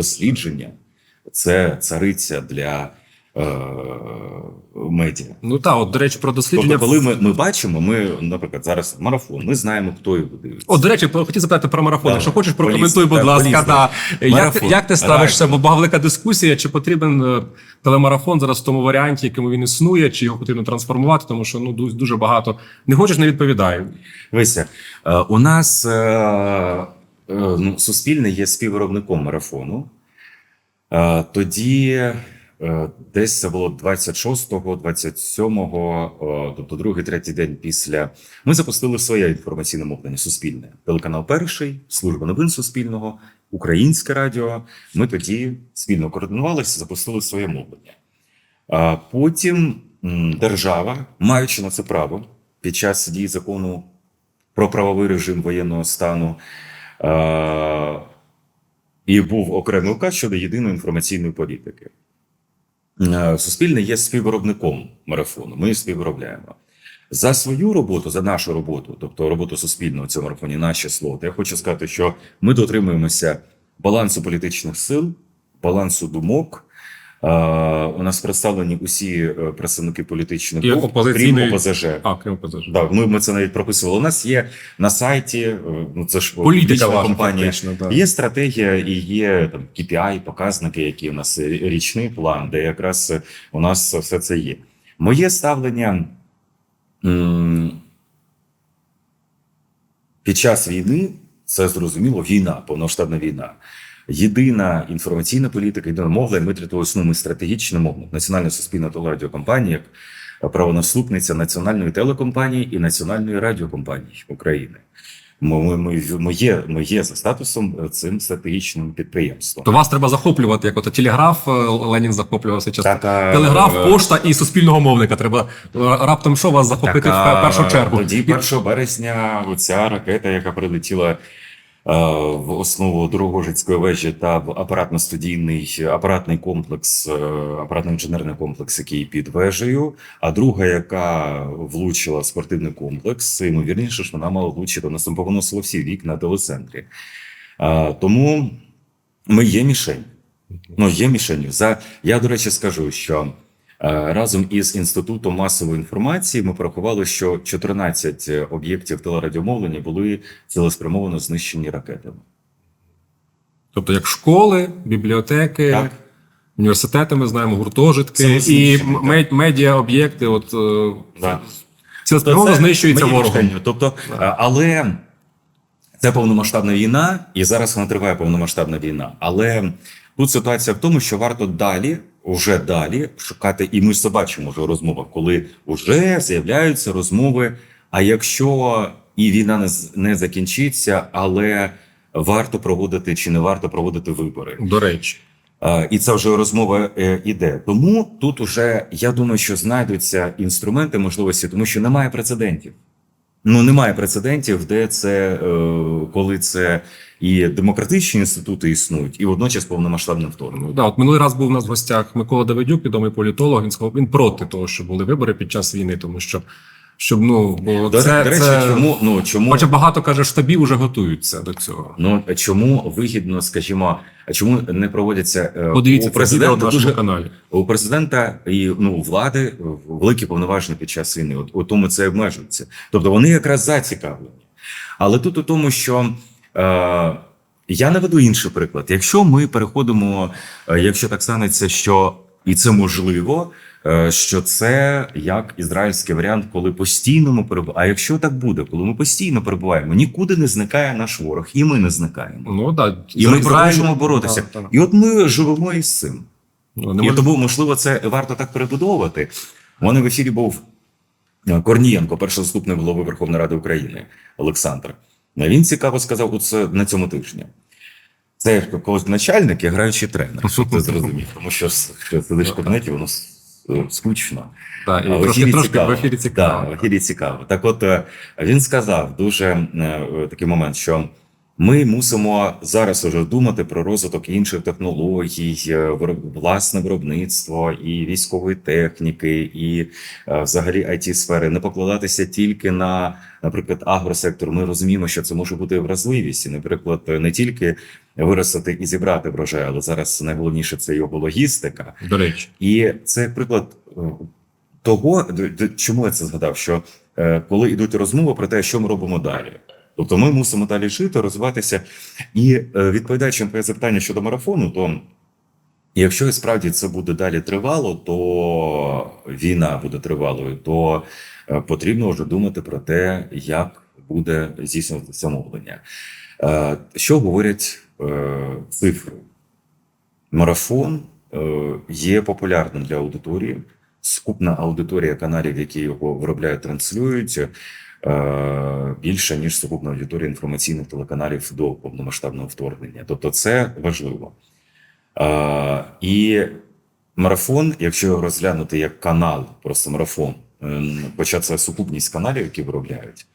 дослідження це цариця для е, медіа. Ну так, от, до речі, про дослідження. Тобто, коли ми, ми бачимо, ми, наприклад, зараз марафон, ми знаємо, хто його дивиться. О, до речі, хотів запитати про марафон. Да. Якщо хочеш, прокоментуй, будь ласка. Да. Як, як ти ставишся? Бо була велика дискусія, чи потрібен е, телемарафон зараз в тому варіанті, якому він існує, чи його потрібно трансформувати, тому що ну дуже багато. Не хочеш, не відповідаю. Дивися, е, у нас е, ну, суспільне є співвиробником марафону. Е, Тоді е, десь це було 26-го, 27-го, е, тобто другий, третій день після. Ми запустили своє інформаційне мовлення суспільне. Телеканал Перший, служба новин Суспільного, Українське радіо. Ми тоді спільно координувалися, запустили своє мовлення. Потім держава, маючи на це право під час дії закону про правовий режим воєнного стану, і був окремий указ щодо єдиної інформаційної політики. Е, Суспільне є співвиробником марафону. Ми співвиробляємо. За свою роботу, за нашу роботу, тобто роботу суспільного цьому марафоні, наші слоти, я хочу сказати, що ми дотримуємося балансу політичних сил, балансу думок. У нас представлені усі е, представники політичних І груп, крім ОПЗЖ. А, крім ОПЗЖ. Да, ми, ми це навіть прописували. У нас є на сайті, е, ну це ж ваша компанія. да. Є стратегія і є там KPI, показники, які у нас е, річний план, де якраз у нас все це є. Моє ставлення під час війни це зрозуміло війна, повноштабна війна. Єдина інформаційна політика, єдина мовлення, ми третою основною стратегічною мовою. Національна суспільна телерадіокомпанія як правонаступниця національної телекомпанії і національної радіокомпанії України. Ми, ми, є, ми є за статусом е, цим стратегічним підприємством. То вас треба захоплювати, як от телеграф е, Ленін захоплювався часто. Так, а, Телеграф, пошта і суспільного мовника. Треба е, раптом що вас захопити Так, в першу чергу. Тоді 1 березня оця ракета, яка прилетіла в основу Дорогожицької вежі та в апаратно-студійний апаратний комплекс, е, апаратно-інженерний комплекс, який під вежею, а друга, яка влучила спортивний комплекс, ймовірніше, що вона мала влучити, вона повиносила всі вікна телецентрі. Е, Тому ми є мішень. Ну, є мішенью. За я, до речі, скажу, що е, разом із інститутом масової інформації ми порахували, що 14 об'єктів телерадіомовлення були цілеспрямовано знищені ракетами. Тобто, як школи, бібліотеки, Так. університети, ми знаємо, гуртожитки і мед- медіа об'єкти. От е, Да. цілеспрямовано знищується ворогом. Тобто, е, але це повномасштабна війна, і зараз вона триває повномасштабна війна. Але тут ситуація в тому, що варто далі, уже далі шукати, і ми це бачимо вже у розмовах, коли вже з'являються розмови. А якщо і війна не, не закінчиться, але варто проводити чи не варто проводити вибори. До речі. І це вже розмова е, іде. Тому тут уже я думаю, що знайдуться інструменти можливості, тому що немає прецедентів. Ну немає прецедентів, де це е, коли це і демократичні інститути існують, і водночас повномасштабне вторгнення. Да, от минулий раз був у нас в гостях Микола Давидюк, відомий політолог. Він сказав, він проти того, що були вибори під час війни, тому що щоб ну бо До, це, до речі, це... чому ну чому Хоча багато каже, штабів вже готуються до цього. ну чому вигідно, скажімо, а чому не проводяться е, Подивіться у президента на дуже каналі. У президента і ну влади великі повноваження під час війни. От у тому це обмежується. Тобто вони якраз зацікавлені. Але тут у тому, що е, я наведу інший приклад. Якщо ми переходимо, е, якщо так станеться, що і це можливо, що це як ізраїльський варіант, коли постійно ми перебуваємо. А якщо так буде, коли ми постійно перебуваємо, нікуди не зникає наш ворог, і ми не зникаємо. Ну да, І ми продовжуємо боротися. Да, да. І от ми живемо із цим. Ну, не І тому, можливо, це варто так перебудовувати. У мене в ефірі був е, Корнієнко, перший заступник голови Верховної Ради України Олександр. Е, Він цікаво сказав оце на цьому тижні. Це як когось начальник і граючий тренер, щоб ти зрозумів. Тому що сидиш в кабінеті, воно е, скучно. Да, і в трошки, ефірі трошки цікаво. в ефірі цікаво. Да, в ефірі цікаво. Так от е, він сказав дуже е, такий момент, що Ми мусимо зараз уже думати про розвиток інших технологій, е, власне виробництво і військової техніки, і е, взагалі it сфери не покладатися тільки на, наприклад, агросектор. Ми розуміємо, що це може бути вразливість, і, наприклад, не тільки виростити і зібрати врожай, але зараз найголовніше це його логістика. До речі, І це приклад е, того, чому я це згадав, що коли йдуть розмови про те, що ми робимо далі. Тобто ми мусимо далі жити, розвиватися. І е, відповідаючи на твоє запитання щодо марафону, то якщо і справді це буде далі тривало, то війна буде тривалою, то е, потрібно вже думати про те, як буде здійснюватися мовлення. Е, Що говорять цифри? Марафон є популярним для аудиторії. Скупна аудиторія каналів, які його виробляють, транслюють, більше ніж сукупна аудиторія інформаційних телеканалів до повномасштабного вторгнення. Тобто, це важливо. Е, і марафон, якщо його розглянути як канал, просто марафон, е, хоча це сукупність каналів, які виробляють.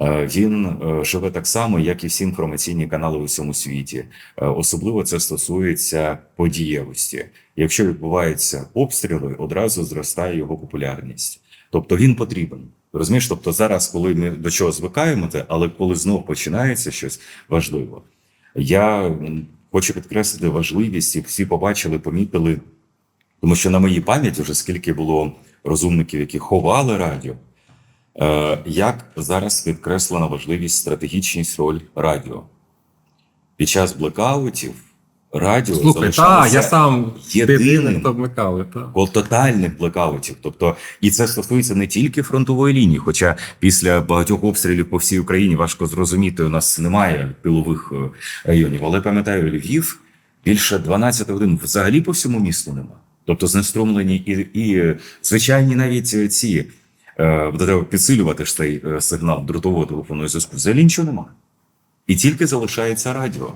е, Він е, живе так само, як і всі інформаційні канали у всьому світі. Е, Особливо це стосується подієвості. Якщо відбуваються обстріли, одразу зростає його популярність. Тобто він потрібен. Розумієш, тобто зараз, коли ми до чого звикаємо, те, але коли знов починається щось важливо, я хочу підкреслити важливість, і всі побачили, помітили, тому що на моїй пам'яті вже скільки було розумників, які ховали радіо. Е, Як зараз підкреслена важливість стратегічність роль радіо під час блекаутів радіо слухай, та я сам єдиним. єдиний, хто вмикали. Та. Тотальних блекаутів. Тобто, і це стосується не тільки фронтової лінії, хоча після багатьох обстрілів по всій Україні важко зрозуміти, у нас немає пилових е, районів. Але пам'ятаю, Львів більше 12 годин взагалі по всьому місту нема. Тобто знеструмлені і, і звичайні навіть ці е, треба підсилювати ж цей е, сигнал дротового телефонного зв'язку. Взагалі нічого немає. І тільки залишається радіо.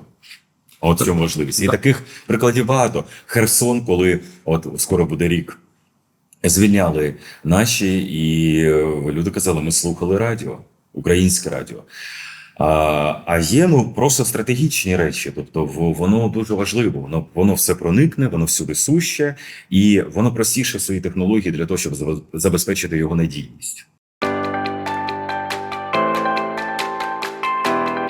От в чому важливість. І Так. таких прикладів багато. Херсон, коли от скоро буде рік, звільняли наші, і е, люди казали, ми слухали радіо, українське радіо. А, а є ну просто стратегічні речі. Тобто, воно дуже важливо. Воно воно все проникне, воно всюди суще, і воно простіше в своїй технології для того, щоб забезпечити його надійність.